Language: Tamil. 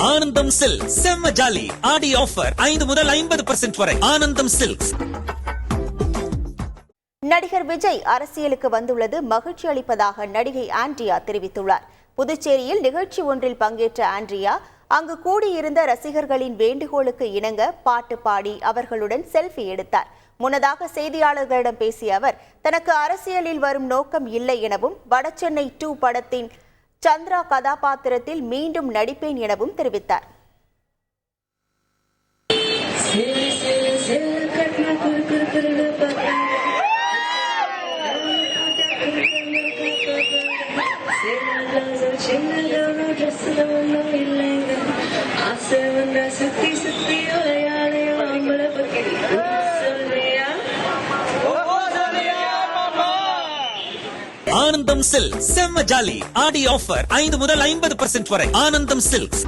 ஆனந்தம் சில்க் செம்ம ஜாலி. ஆடி ஆஃபர் ஐந்து முதல் ஐம்பது பர்சன்ட் வரை. ஆனந்தம் சில்க்ஸ் நடிகர் விஜய் அரசியலுக்கு வந்துள்ளது மகிழ்ச்சி அளிப்பதாக நடிகை ஆண்ட்ரியா தெரிவித்துள்ளார். புதுச்சேரியில் நிகழ்ச்சி ஒன்றில் பங்கேற்ற ஆண்ட்ரியா அங்கு கூடியிருந்த ரசிகர்களின் வேண்டுகோளுக்கு இணங்க பாட்டு பாடி அவர்களுடன் செல்ஃபி எடுத்தார். முன்னதாக செய்தியாளர்களிடம் பேசிய அவர் தனக்கு அரசியலில் வரும் நோக்கம் இல்லை எனவும் வடசென்னை டூ படத்தின் சந்திரா கதாபாத்திரத்தில் மீண்டும் நடிப்பேன் எனவும் தெரிவித்தார் சின்னதான ட்ரெஸ்ல ஒன்றும் இல்லைங்க ஆசை வந்தா சுத்தி ஆனந்தம் சில்க் செம்ம ஜாலி. ஆடி ஆஃபர். ஐந்து முதல் ஐம்பது பர்சன்ட் வரை. ஆனந்தம் சில்க்ஸ்.